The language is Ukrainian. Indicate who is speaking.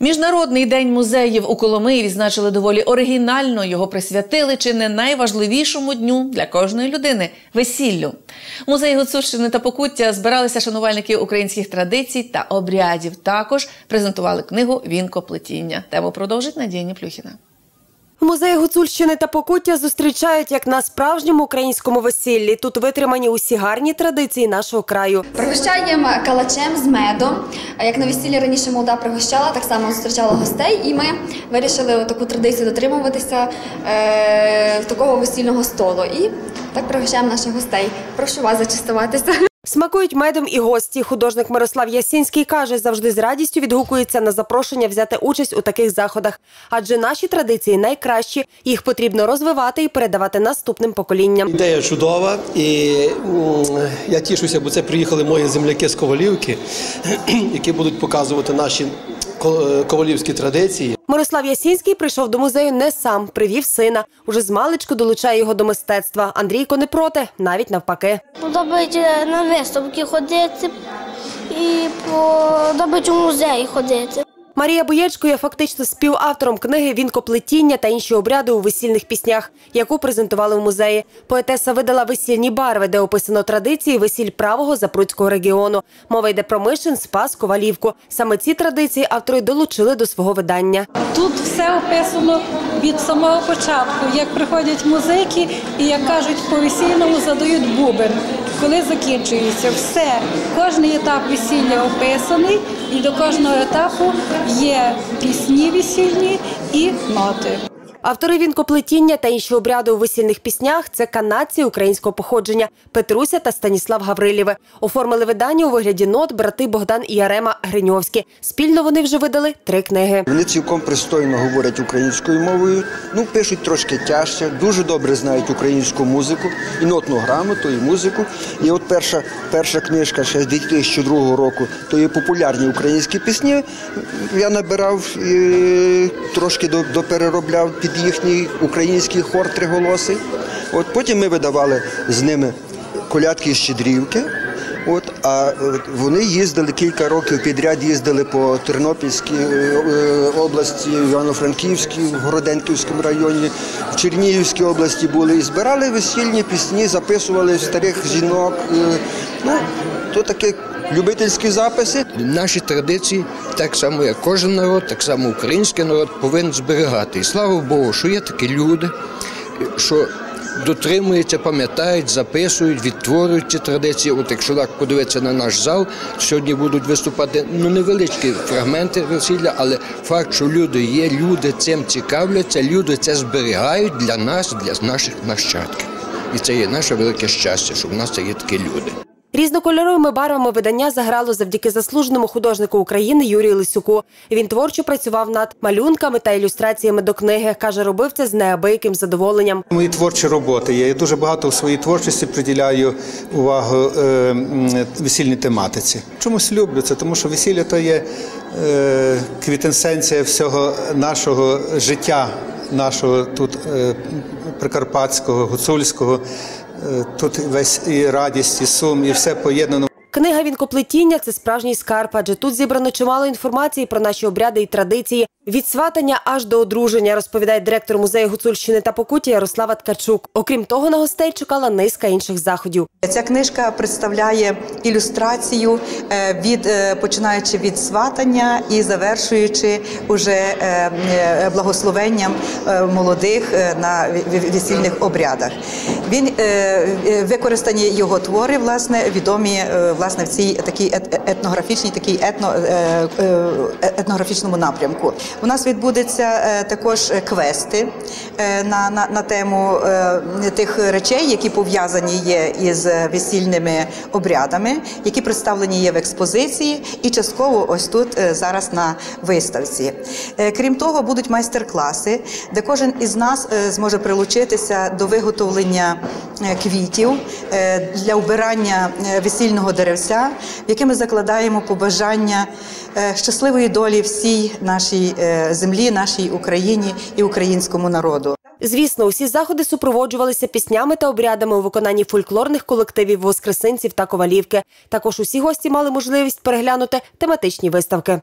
Speaker 1: Міжнародний день музеїв у Коломиї відзначили доволі оригінально. Його присвятили чи не найважливішому дню для кожної людини весіллю. Музей Гуцульщини та Покуття збиралися шанувальники українських традицій та обрядів. Також презентували книгу Вінкоплетіння. Тему продовжить Надія Ніплюхіна.
Speaker 2: В музеї Гуцульщини та Покуття зустрічають як на справжньому українському весіллі. Тут витримані усі гарні традиції нашого краю.
Speaker 3: Пригощаємо калачем з медом. Як на весіллі раніше молода пригощала, так само зустрічала гостей, і ми вирішили таку традицію дотримуватися е, такого весільного столу. І так пригощаємо наших гостей. Прошу вас зачастуватися.
Speaker 2: Смакують медом і гості. Художник Мирослав Ясінський каже, завжди з радістю відгукується на запрошення взяти участь у таких заходах. Адже наші традиції найкращі, їх потрібно розвивати і передавати наступним поколінням.
Speaker 4: Ідея чудова, і я тішуся, бо це приїхали мої земляки з Ковалівки, які будуть показувати наші ковалівські традиції.
Speaker 2: Мирослав Ясінський прийшов до музею не сам, привів сина. Уже з маличку долучає його до мистецтва. Андрійко не проти, навіть навпаки.
Speaker 5: Подобається на виставки ходити і подобається в музеї ходити.
Speaker 2: Марія Боєчко є фактично співавтором книги Вінкоплетіння та інші обряди у весільних піснях, яку презентували в музеї. Поетеса видала весільні барви, де описано традиції весіль правого запруцького регіону. Мова йде про Мишин, Спас, Ковалівку. Саме ці традиції автори долучили до свого видання.
Speaker 6: Тут все описано від самого початку, як приходять музики і як кажуть, по весільному задають бубен. Коли закінчується все, кожний етап весілля описаний, і до кожного етапу є пісні весільні і ноти.
Speaker 2: Автори вінкоплетіння та інші обряди у весільних піснях це канадці українського походження Петруся та Станіслав Гаврилєви. Оформили видання у вигляді нот брати Богдан і Ярема Гриньовські. Спільно вони вже видали три книги.
Speaker 7: Вони цілком пристойно говорять українською мовою, ну пишуть трошки тяжче, дуже добре знають українську музику, і нотну грамоту, і музику. І от перша, перша книжка ще з 2002 року, то є популярні українські пісні. Я набирав і трошки до- допереробляв під їхній український хор триголосий. От потім ми видавали з ними колядки щедрівки. От, а вони їздили кілька років підряд, їздили по Тернопільській е, е, області, Івано-Франківській, в Городенківському районі, в Чернігівській області були і збирали весільні пісні, записували старих жінок. е, Ну, то таке любительські записи.
Speaker 8: Наші традиції, так само як кожен народ, так само український народ повинен зберігати. І слава Богу, що є такі люди, що дотримуються, пам'ятають, записують, відтворюють ці традиції. От якщо так подивитися на наш зал, сьогодні будуть виступати ну невеличкі фрагменти весілля, але факт, що люди є, люди цим цікавляться, люди це зберігають для нас, для наших нащадків. І це є наше велике щастя, що в нас є такі люди.
Speaker 2: Різнокольоровими барвами видання заграло завдяки заслуженому художнику України Юрію Лисюку. Він творчо працював над малюнками та ілюстраціями до книги. Каже, робив це з неабияким задоволенням.
Speaker 9: Мої творчі роботи. Я дуже багато в своїй творчості приділяю увагу е, весільній тематиці. Чомусь люблю це, тому що весілля то є е, квітенсенція всього нашого життя, нашого тут е, прикарпатського, гуцульського. Е, Тут весь і радість, і сум, і все поєднано.
Speaker 2: Книга Вінкоплетіння це справжній скарб, адже тут зібрано чимало інформації про наші обряди і традиції. Від сватання аж до одруження, розповідає директор музею Гуцульщини та Покуття Ярослава Ткачук. Окрім того, на гостей чекала низка інших заходів.
Speaker 10: Ця книжка представляє ілюстрацію е, від е, починаючи від сватання і завершуючи уже е, благословенням молодих на весільних обрядах. Він використані його твори, власне, відомі власне в цій такій етнографічній, такій етно, етнографічному напрямку. У нас відбудеться е, також квести е, на, на, на тему е, тих речей, які пов'язані є із весільними обрядами, які представлені є в експозиції, і частково ось тут е, зараз на виставці. Е, Крім того, будуть майстер-класи, де кожен із нас е, зможе прилучитися до виготовлення е, квітів е, для вбирання е, весільного деревця, в яке ми закладаємо побажання е, щасливої долі всій нашій е, землі, нашій Україні і українському народу.
Speaker 2: Звісно, усі заходи супроводжувалися піснями та обрядами у виконанні фольклорних колективів Воскресенців та Ковалівки. Також усі гості мали можливість переглянути тематичні виставки.